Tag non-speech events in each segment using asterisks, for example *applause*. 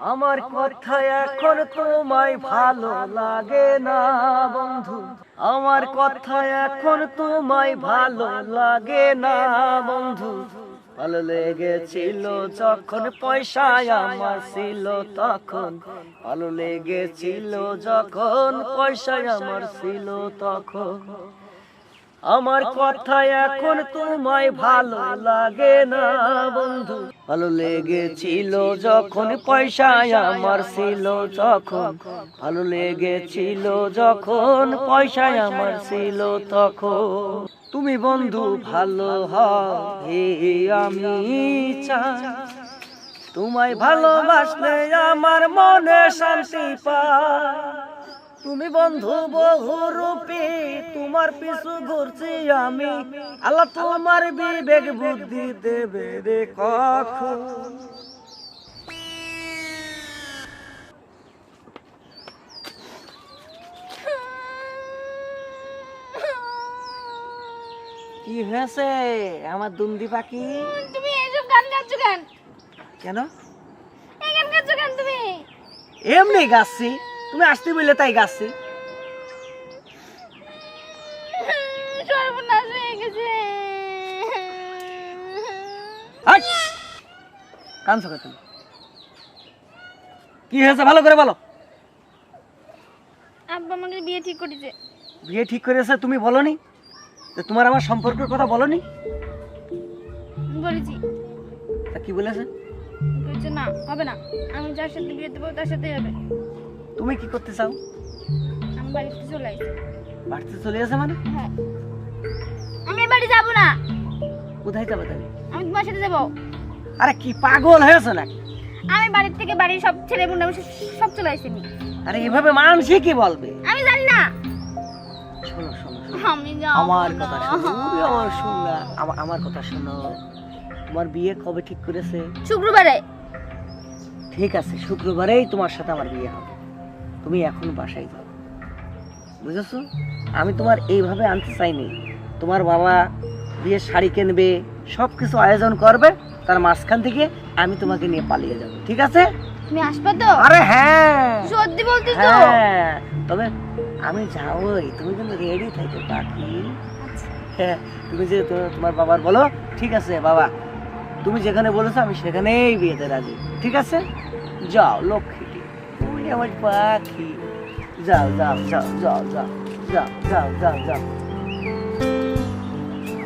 আমার কথা এখন তোমায় ভালো লাগে না, বন্ধু। আমার কথা এখন তোমায় ভালো লাগে না, বন্ধু। ভালো লেগেছিল যখন পয়সা আমার ছিল তখন। ভালো লেগেছিল যখন পয়সা আমার ছিল তখন। আমার কথা এখন তোমায় ভালো লাগে না, বন্ধু। ভালো লেগেছিল যখন পয়সায় আমার ছিল যখন ভালো লেগেছিল যখন পয়সায় আমার ছিল, তখন। তুমি বন্ধু, ভালো হবে আমি চাই। তোমায় ভালোবাসলে আমার মনে শান্তি পায় তুমি বন্ধু বহুরূপী তোমার পিছু ঘুরছি আমি। আল্লাহ তোমার বিবেক বুদ্ধি দেবে রে কখন। কি হয়েছে আমার দুন্দি পাখি? তুমি এইসব গান গাচ্ছ কেন? কেন? এই গান গাচ্ছ কেন তুমি? এমনি গাচ্ছি। তুমি আসতে বললে তাই গাচ্ছি সর্বনাশ হয়ে গেছে। হাট! কাঁদছো তুমি? কি হয়েছে? ভালো করে বলো। আব্বা আমাকে বিয়ে ঠিক করেছে। বিয়ে ঠিক করেছে তুমি বলনি? যে তোমার আমার সম্পর্কের কথা বলনি? বলেছি। তা কি বলেছে? বলছে না হবে না। আমি যার সাথে বিয়ে দেবো তার সাথেই হবে। তুমি কি করতে চাও? আমি বাড়িতে চলে আসি। বাড়িতে চলে আসে মানে? হ্যাঁ। আমি বাড়ি যাব না। কোথায় যাবে তাহলে? আমি তোমার সাথে যাব। আরে কি পাগল হয়েছে নাকি? আমি বাড়ির থেকে বাড়ির সব ছেলে বোন সব চলে আসি আরে এভাবে মানুষই কি বলবে? আমি জানি না। শোনো শোনো শোনো। আমি যাব আমার কথা শোনো আমার শোনো। আমার আমার কথা শোনো। তোমার বিয়ে কবে ঠিক করেছে? শুক্রবারে। ঠিক আছে শুক্রবারেই তোমার সাথে আমার বিয়ে হবে। তুমি এখন বাসায় যাও। বুঝেছ? আমি তোমার এইভাবে আনতে চাইনি। তোমার বাবা বিয়ের শাড়ি কিনবে সব কিছু আয়োজন করবে তার মাঝখান থেকে আমি তোমাকে নিয়ে পালিয়ে যাব ঠিক আছে? তুমি আসবে তো? আরে হ্যাঁ। সত্যি বলছিস তো? হ্যাঁ। তবে আমি যাবই। তুমি কিন্তু রেডি থাকো পাখি হ্যাঁ তুমি যে তোমার বাবার বলো ঠিক আছে বাবা। তুমি যেখানে বলেছ আমি সেখানেই বিয়েতে রাজি ঠিক আছে? যাও লক্ষ্মীটি তুমি আমার পাখি যাও যাও যাও যাও যাও যাও যাও যাও যাও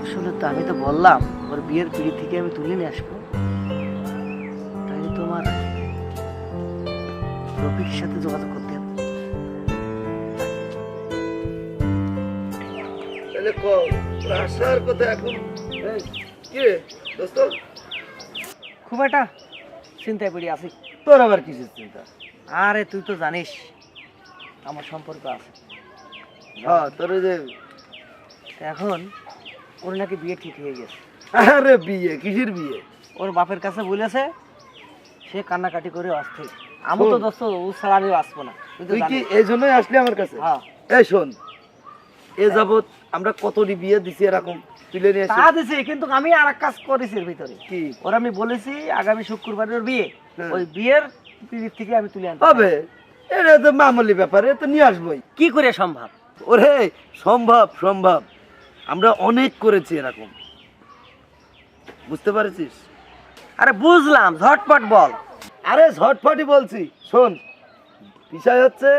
আসলে তো আমি তো বললাম ওর বিয়ের পিড়ি থেকে আমি তুলে নিয়ে আসব। তাই তোমার রফিকের সাথে যোগাযোগ করতে হবে। তাহলে আসার কথা এখন? কি? দোস্ত? খুব একটা চিন্তায় পড়ে আছি। তোর আবার কিসের চিন্তা? আরে তুই তো জানিস আমার সম্পর্ক আছে। হ্যাঁ তোর ওই যে এখন ওর নাকি বিয়ে ঠিক হয়ে গেছে। আরে বিয়ে? কিসের বিয়ে? ওর বাপের কাছে বলেছে সে কান্নাকাটি করে অস্থির। আমি তো দোস্ত ও ছাড়া আমি আসব না। তুই কি এই জন্যই আসলি আমার কাছে? হ্যাঁ। এই শোন এ যাবত আমরা কতটি বিয়ে দিছি এরকম তুলে নিয়ে তা দিছে কিন্তু আমি আর কাজ করেছি এর ভিতরে। কি? ওর আমি বলেছি আগামী শুক্রবারের বিয়ে হ্যাঁ। ওই বিয়ের পিড়িত থেকে আমি তুলে আনতে হবে। এটা তো মামুলি ব্যাপার এ তো নিয়ে আসবোই। কি করে সম্ভব? ওরে সম্ভব সম্ভব। আমরা অনেক করেছি এরকম। বুঝতে পারছিস? আরে বুঝলাম ঝটপট বল। আরে ঝটপটই বলছি শোন। বিষয় হচ্ছে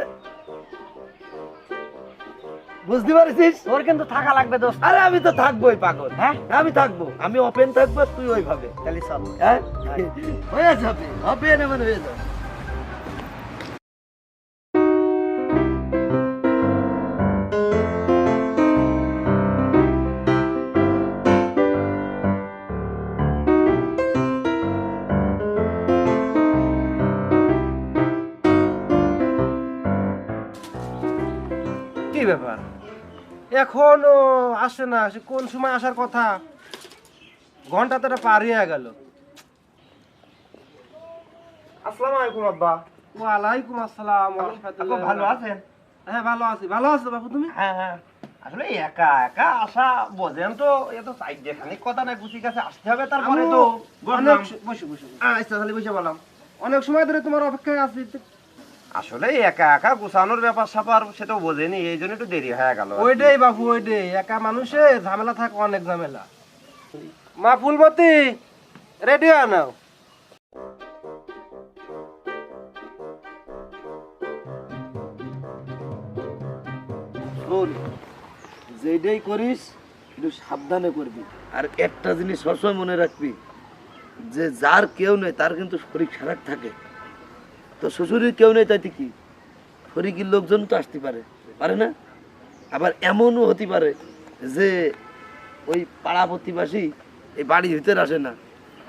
বুঝতে পারছিস? তোর কিন্তু থাকা লাগবে দোস্ত। আরে আমি তো থাকবোই পাগল। হ্যাঁ? আমি থাকব। আমি ওপেন থাকব তুই ওইভাবে। তাহলে চল। হ্যাঁ? হয়ে যাবে। ওপেন না মানে হয়ে যাবে। এখনও আসে না সে কোন সময় আসার কথা? ঘণ্টা তো পার হয়ে গেল। আসসালামু আলাইকুম আব্বা। ওয়ালাইকুম আসসালাম ভালো আছেন? হ্যাঁ ভালো আছি। ভালো আছো বাবু তুমি? হ্যাঁ হ্যাঁ। আসলে একা একা আসা বোঝেন তো এ তো চাই যেখানে কথা না গুছি কাছে আসতে হবে তারপরে তো অনেক বসে বসে বসে। আচ্ছা তাহলে বুঝে বললাম। অনেক সময় ধরে তোমার অপেক্ষায় আছি। আসলে একা একা গুছানোর ব্যাপার স্যাপার সেটাও বোঝেনি এই জন্য একটু দেরি হয়ে গেল ওইটাই বাবু ওইটাই। একা মানুষে ঝামেলা থাকে অনেক ঝামেলা। মা ফুলমতি রেডি হয়ে নাও। যেটাই করিস একটু সাবধানে করবি। আর একটা জিনিস সবসময় মনে রাখবি যে যার কেউ নেই তার কিন্তু শরীর খারাপ থাকে। তো শ্বশুরের কেউ নেই তাইতে কি? শরীরের লোকজন তো আসতে পারে। পারে না? আবার এমনও হতে পারে যে ওই পাড়া প্রতিবাসী এই বাড়ির ভিতরে আসে না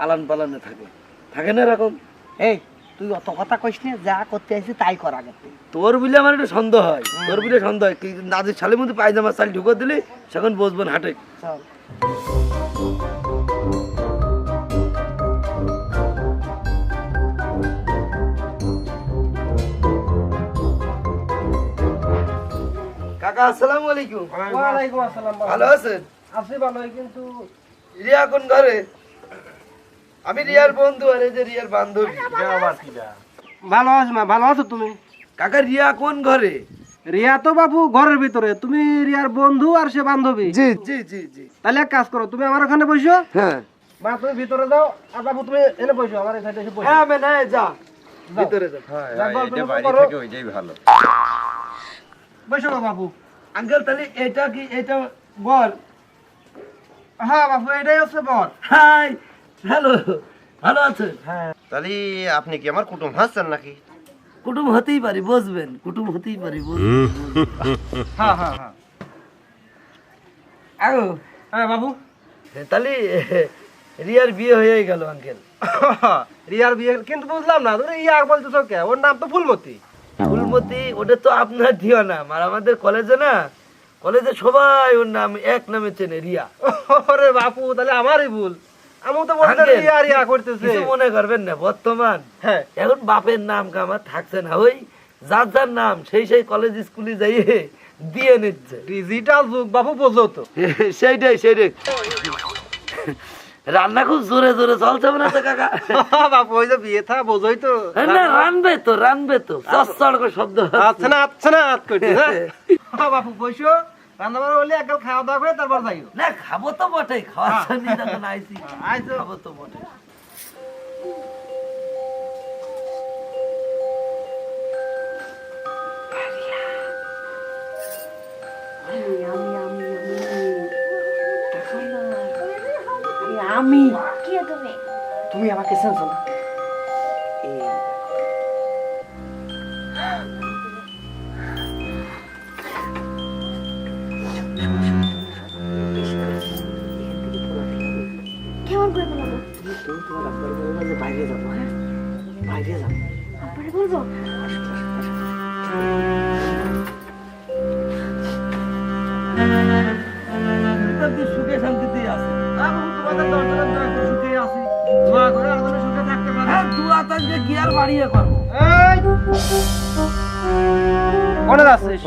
আলান পালানে থাকে। থাকে না এরকম? এই তুই অত কথা কইস না যা করতে আইছি তাই কর আগে। তোর বুঝলে আমার একটু সন্দেহ হয়। তোর বুঝলে সন্দেহ হয়। কি নাদের ছালের মধ্যে পায়জামা চাল ঢুকে দিলি সেখন বসবেন হাটে। চল। কাকা আসসালামু আলাইকুম। ওয়ালাইকুম আসসালাম। ভালো আছেন? আছি ভালোই কিন্তু রিয়া কোন ঘরে? আমি রিয়ার বন্ধু আর এই যে রিয়ার বান্ধবী। ভালো আছো মা ভালো আছো তুমি? কাকা রিয়া কোন ঘরে? রিয়া তো বাবু ঘরের ভিতরে। তুমি রিয়ার বন্ধু আর সে বান্ধবী। জি জি জি জি। তাহলে এক কাজ করো তুমি আমার ওখানে বসো। হ্যাঁ। মা তুমি ভিতরে যাও আর বাবু তুমি এনে বসো আমার এই সাইডে এসে বসো। হ্যাঁ বেনা যা ভিতরে যা যা গল্প এটা বাইরে। থেকে ওইটাই ভালো। বসো বাবু আঙ্কেল তাহলে এটা কি এটা বল। হ্যাঁ বাবু এটাই হচ্ছে বর হাই হ্যালো ভালো আছেন? হ্যাঁ। তাহলে আপনি কি আমার কুটুম হাসছেন নাকি? কুটুম হতেই পারি বসবেন কুটুম হতেই পারি বসবেন *laughs* হ্যাঁ হ্যাঁ হ্যাঁ। আগো হ্যাঁ বাবু তাহলে রিয়ার বিয়ে হয়ে গেল আঙ্কেল। *laughs* রিয়ার বিয়ে কিন্তু বুঝলাম না তুমি ইয়া বলতেছো কে? ওর নাম তো ফুলমতি। ফুলমতি ওটা তো আপনার দিও নাম আর আমাদের কলেজে না কলেজে সবাই ওর নাম এক নামে চেনে রিয়া। ওরে বাপু তাহলে আমারই ভুল। আমি তো বলতে রিয়া রিয়া করতেছে। কিছু মনে করবেন না বর্তমান। হ্যাঁ। এখন বাপের নাম কামার থাকছে না ওই যার যার নাম সেই সেই কলেজ স্কুলে যাইয়ে দিয়ে নিচ্ছে। ডিজিটাল যুগ বোঝো তো। *laughs* সেইটাই সেইটাই। রান্না খুব জোরে জোরে চলছে মনে হচ্ছে কাকা। বাপু ওই যে বিয়ে থা বোঝোই তো। না রানবে তো রানবে তো। চচ্চড় করে শব্দ আচ্ছা না আচ্ছা না আজ কইতে *laughs* হ্যাঁ। বাপু বসো। রান্না বান্না হলে একগাল খাওয়া দাওয়া করে তারপর যাইও। না খাব তো বটেই খাওয়ার জন্য যখন আইছি আইছো। খাব তো বটে আমি। কি তুমি তুমি আমাকে চেনছো না। বাইরে যাব হ্যাঁ? বাইরে যাব। আপনারে বলব? সুখে শান্তিতেই আছে। বাবু তোমাদের দয়া করে সুখে আছি দোয়া করে আমাদের সুখে থাকতে পারে। হ্যাঁ দুয়া থাকবে কি আর বাড়িয়ে করব? এই! কোনে যাচ্ছিস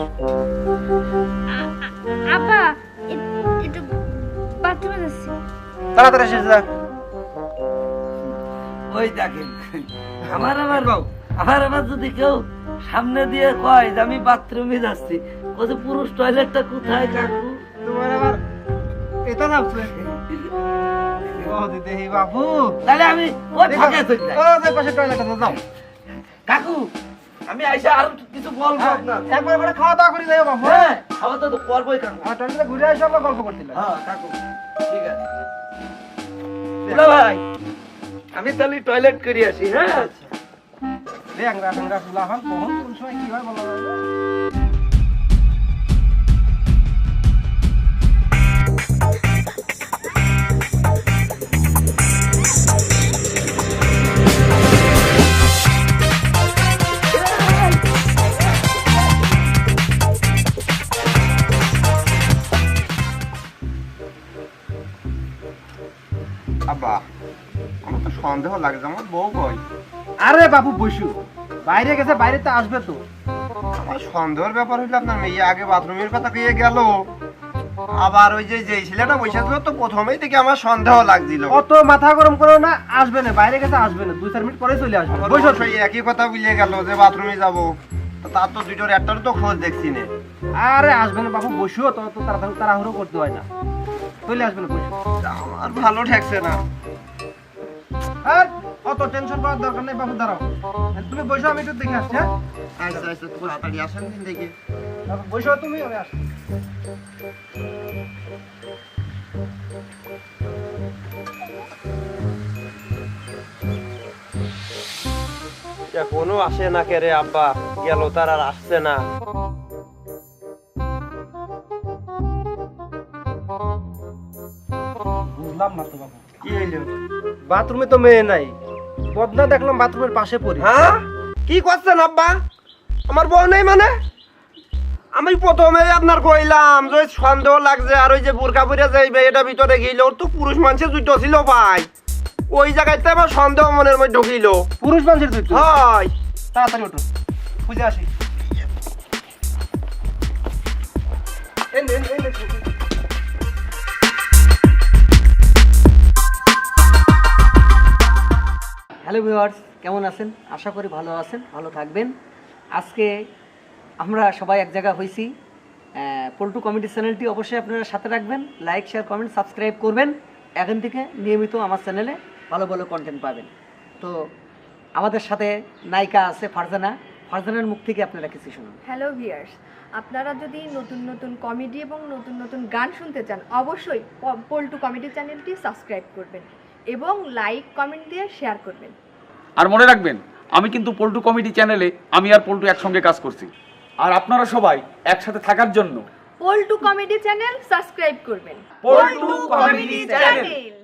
আব্বা একটু বাথরুমে যাচ্ছি। তাড়াতাড়ি এসে যা। ওই দেখেন আমার আবার আমার আবার যদি কেউ সামনে দিয়ে কয় যে আমি বাথরুমে যাচ্ছি পুরুষ টয়লেটটা কোথায় কাকু? তোমার আবার এটা যাচ্ছে বাবু। তাহলে আমি ওই ফাঁকে চলে যাই। ও পাশে টয়লেট যাও। কাকু আমি আইসা আর কিছু বলব একবার করে খাওয়া দাওয়া করে যাও বাবু হ্যাঁ? খাওয়া তো করবোই কাকু। আমার টয়লেটে ঘুরে আমরা গল্প করছিলাম হ্যাঁ কাকু ঠিক আছে। ভাই আমি তাহলে টয়লেট করে আসি হ্যাঁ? ল্যাংরা ফুলা হন কখন কোন সময় কি হয় বলা যাবে আব্বা আমার তো সন্দেহ লাগে যে আমার বউ কই? আরে বাবু বসু বাইরে গেছে বাইরে তো আসবে তো। আমার সন্দেহের ব্যাপার হইলে আপনার মেয়ে আগে বাথরুমের কথা কইয়ে গেল। আবার ওই যে যে ছেলেটা বসে ছিল তো প্রথমেই থেকে আমার সন্দেহ লাগছিল। অত মাথা গরম করো না আসবে না বাইরে গেছে আসবে না দুই চার মিনিট পরে চলে আসবে। বসো সেই একই কথা বুঝিয়ে গেল যে বাথরুমে যাব। তার তো দুইটার একটারও তো খোঁজ দেখছি না। আরে আসবে না বাবু বসিও তো তো তাড়াতাড়ি তাড়াহুড়ো করতে হয় না। চলে আসবে না আমার ভালো ঠেকছে না। আর অত টেনশন করার দরকার নেই বাবু দাঁড়াও। তুমি বসো আমি একটু দেখে আসছি হ্যাঁ? আচ্ছা আচ্ছা তাড়াতাড়ি আসেন দিন দেখি। বসো তুমি আমি আসছি। এখনও আসে না কে রে আব্বা? গেল তার আর আসছে না। বাথরুমে তো মেয়ে নাই। বদনা দেখলাম বাথরুমের পাশে পড়ি। হ্যাঁ? কি করছেন আব্বা? আমার বউ নেই মানে? আমি প্রথমে আপনার কইলাম যে সন্দেহ লাগছে আর ওই যে বোরকা পরে যে এটা ভিতরে গেল ওর তো পুরুষ মানুষের জুতো ছিল ভাই। ওই জায়গাতে আমার সন্দেহ মনের মধ্যে ঢুকিল। পুরুষ মানুষের দুই হয়। তাড়াতাড়ি ওঠো। খুঁজে আসি। এন, এন, এন, হ্যালো ভিউয়ার্স, কেমন আছেন? আশা করি ভালো আছেন, ভালো থাকবেন। আজকে আমরা সবাই এক জায়গা হয়েছি পল্টু কমেডি চ্যানেলটি অবশ্যই আপনারা সাথে রাখবেন লাইক শেয়ার কমেন্ট সাবস্ক্রাইব করবেন। এখান থেকে নিয়মিত আমার চ্যানেলে ভালো ভালো কন্টেন্ট পাবেন। তো আমাদের সাথে নায়িকা আছে ফারজানা। ফারজানার মুখ থেকে আপনারা কিছু শুনুন। হ্যালো ভিয়ার্স আপনারা যদি নতুন নতুন কমেডি এবং নতুন নতুন গান শুনতে চান, অবশ্যই পল্টু কমেডি চ্যানেলটি সাবস্ক্রাইব করবেন এবং লাইক কমেন্ট দিয়ে শেয়ার করবেন। আর মনে রাখবেন আমি কিন্তু পল্টু কমিটি চ্যানেলে আমি আর পল্টু একসঙ্গে কাজ করছি। আর আপনারা সবাই একসাথে থাকার জন্য পল্টু কমেডি চ্যানেল সাবস্ক্রাইব করবেন। Paltu comedy channel.